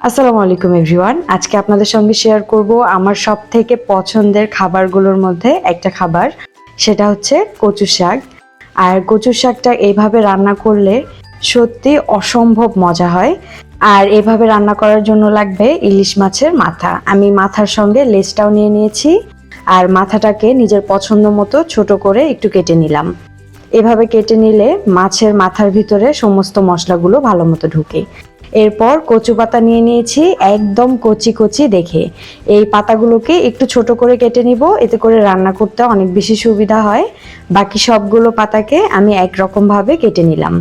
আসসালামু আলাইকুম এভরিওয়ান। আজকে আপনাদের সঙ্গে শেয়ার করব আমার সব থেকে পছন্দের খাবারগুলোর মধ্যে একটা খাবার, সেটা হচ্ছে কচু শাক। আর কচু শাকটা এইভাবে রান্না করলে সত্যি অসম্ভব মজা হয়। আর এভাবে রান্না করার জন্য লাগবে ইলিশ মাছের মাথা। আমি মাথার সঙ্গে লেজটাও নিয়ে নিয়েছি আর মাথাটাকে নিজের পছন্দ মতো ছোট করে একটু কেটে নিলাম। এভাবে কেটে নিলে মাছের মাথার ভিতরে সমস্ত মশলাগুলো ভালো মতো ঢুকে। এরপর কচু পাতা নিয়ে নিয়েছি একদম কচি কচি দেখে। এই পাতাগুলোকে একটু ছোট করে কেটে নিব, এতে করে রান্না করতে অনেক বেশি সুবিধা হয়। বাকি সবগুলো পাতাকে আমি একরকমভাবে কেটে নিলাম।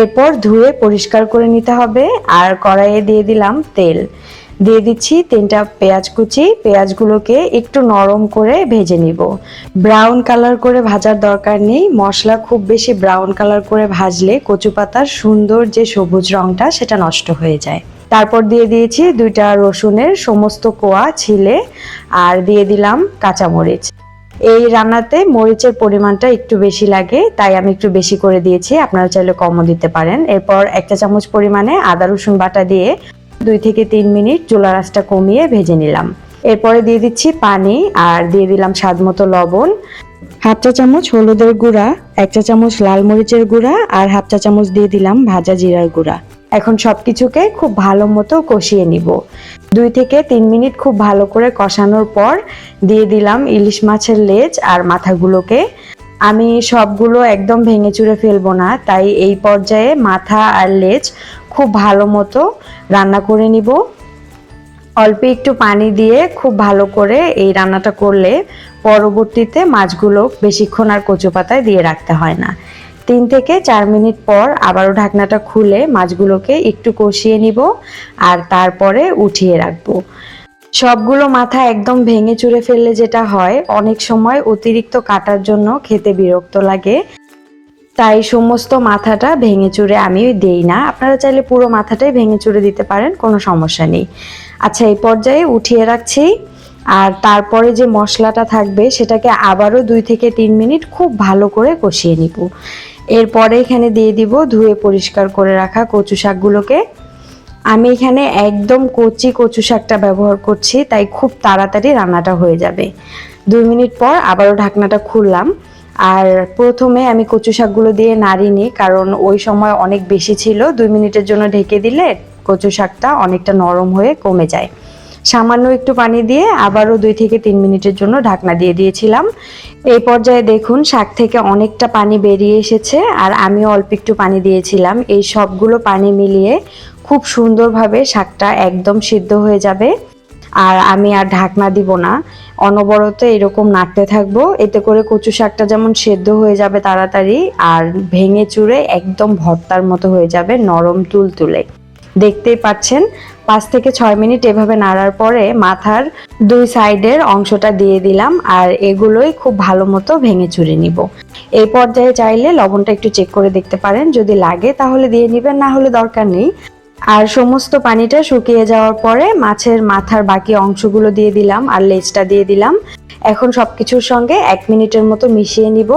এরপর ধুয়ে পরিষ্কার করে নিতে হবে, আর কড়াইয়ে দিয়ে দিলাম তেল। দিয়ে দিচ্ছি তিনটা পেঁয়াজ কুচি। পেঁয়াজগুলোকে একটু নরম করে ভেজে নিব। ব্রাউন কালার করে ভাজার দরকার নেই। মশলা খুব বেশি ব্রাউন কালার করে ভাজলে কচু পাতার সুন্দর যে সবুজ রংটা, সেটা নষ্ট হয়ে যায়। তারপর দিয়ে দিয়েছি দুইটা রসুনের সমস্ত কোয়া ছিলে আর দিয়ে দিলাম কাঁচামরিচ। এই রান্নাতে মরিচের পরিমাণটা একটু বেশি লাগে, তাই আমি একটু বেশি করে দিয়েছি। আপনারা চাইলে কমও দিতে পারেন। এরপর একটা চামচ পরিমাণে আদা রসুন বাটা দিয়ে দুই থেকে তিন মিনিট চুলা রাসটা কমিয়ে ভেজে নিলাম। এরপরে দিয়ে দিচ্ছি পানি আর দিয়ে দিলাম স্বাদ মতো লবণ। হাফ চা চামচ হলুদের গুঁড়া, এক চা চামচ লাল মরিচের গুঁড়া আর হাফ চা চামচ দিয়ে দিলাম ভাজা জিরার গুঁড়া। এখন সবকিছুকে খুব ভালো মতো কষিয়ে নিব। দুই থেকে তিন মিনিট খুব ভালো করে কষানোর পর দিয়ে দিলাম ইলিশ মাছের লেজ আর মাথাগুলোকে। আমি সবগুলো একদম ভেঙে চুরে ফেলব না, তাই এই পর্যায়ে মাথা আর লেজ খুব ভালো মতো রান্না করে নিব। অল্প একটু পানি দিয়ে খুব ভালো করে এই রান্নাটা করলে পরবর্তীতে মাছগুলো বেশিক্ষণ আর কচু পাতায় দিয়ে রাখতে হয় না। তিন থেকে চার মিনিট পর আবারও ঢাকনাটা খুলে মাছগুলোকে একটু কষিয়ে নিব আর তারপরে উঠিয়ে রাখব। সবগুলো মাথা একদম ভেঙে চুরে ফেললে যেটা হয়, অনেক সময় অতিরিক্ত কাটার জন্য খেতে বিরক্ত লাগে। তাই সমস্ত মাথাটা ভেঙে চুরে আমি দেই না। আপনারা চাইলে পুরো মাথাটাই ভেঙে চুরে দিতে পারেন, কোনো সমস্যা নেই। আচ্ছা এই পর্যায়ে উঠিয়ে রাখছি। আর তারপরে যে মশলাটা থাকবে, সেটাকে আবারও দুই থেকে তিন মিনিট খুব ভালো করে কষিয়ে নিব। এরপরে এখানে দিয়ে দিব ধুয়ে পরিষ্কার করে রাখা কচু শাকগুলোকে। আমি এখানে একদম কচি কচু শাকটা ব্যবহার করছি, তাই খুব তাড়াতাড়ি রান্নাটা হয়ে যাবে। দুই মিনিট পর আবারও ঢাকনাটা খুললাম। আর প্রথমে আমি কচু শাকগুলো দিয়ে নাড়িনি, কারণ ওই সময় অনেক বেশি ছিল। দুই মিনিটের জন্য ঢেকে দিলে কচু শাকটা অনেকটা নরম হয়ে কমে যায়। সামান্য একটু পানি দিয়ে আবারও দুই থেকে তিন মিনিটের জন্য ঢাকনা দিয়ে দিয়েছিলাম। এই পর্যায়ে দেখুন, শাক থেকে অনেকটা পানি বেরিয়ে এসেছে আর আমিও অল্প একটু পানি দিয়েছিলাম। এই সবগুলো পানি মিলিয়ে খুব সুন্দরভাবে শাকটা একদম সিদ্ধ হয়ে যাবে। আর আমি আর ঢাকনা দিব না। অনবরত এরকম নাড়তে থাকব। এতে করে কচু শাকটা যেমন সেদ্ধ হয়ে যাবে তাড়াতাড়ি আর ভেঙে চুরে একদম ভর্তার মতো হয়ে যাবে নরম তুল তুলে দেখতেই পাচ্ছেন, পাঁচ থেকে ছয় মিনিট এভাবে নাড়ার পরে মাথার দুই সাইডের অংশটা দিয়ে দিলাম আর এগুলোই খুব ভালো মতো ভেঙে চুরে নিব। এই পর্যায়ে চাইলে লবণটা একটু চেক করে দেখতে পারেন। যদি লাগে তাহলে দিয়ে নেবেন, না হলে দরকার নেই। আর সমস্ত পানিটা শুকিয়ে যাওয়ার পরে মাছের মাথার বাকি অংশগুলো দিয়ে দিলাম আর লেজটা দিয়ে দিলাম। এখন সবকিছুর সঙ্গে এক মিনিটের মতো মিশিয়ে নিব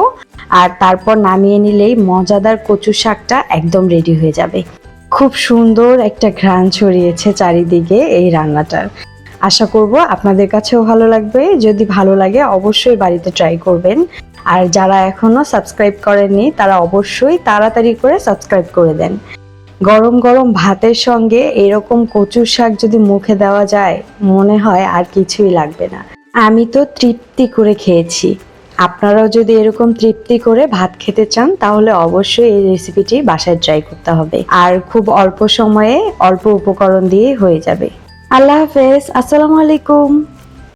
আর তারপর নামিয়ে নিলেই মজাদার কচু শাকটা একদম রেডি হয়ে যাবে। খুব সুন্দর একটা ঘ্রাণ ছড়িয়েছে চারিদিকে এই রান্নাটার। আশা করব আপনাদের কাছেও ভালো লাগবে। যদি ভালো লাগে অবশ্যই বাড়িতে ট্রাই করবেন। আর যারা এখনও সাবস্ক্রাইব করেননি, তারা অবশ্যই তাড়াতাড়ি করে সাবস্ক্রাইব করে দেন। গরম গরম ভাতের সঙ্গে এরকম কচুর শাক যদি মুখে দেওয়া যায়, মনে হয় আর কিছুই লাগবে না। আমি তো তৃপ্তি করে খেয়েছি। আপনারাও যদি এরকম তৃপ্তি করে ভাত খেতে চান, তাহলে অবশ্যই এই রেসিপিটি বাসায় ট্রাই করতে হবে। আর খুব অল্প সময়ে অল্প উপকরণ দিয়ে হয়ে যাবে। আল্লাহ হাফেজ, আসসালামু আলাইকুম।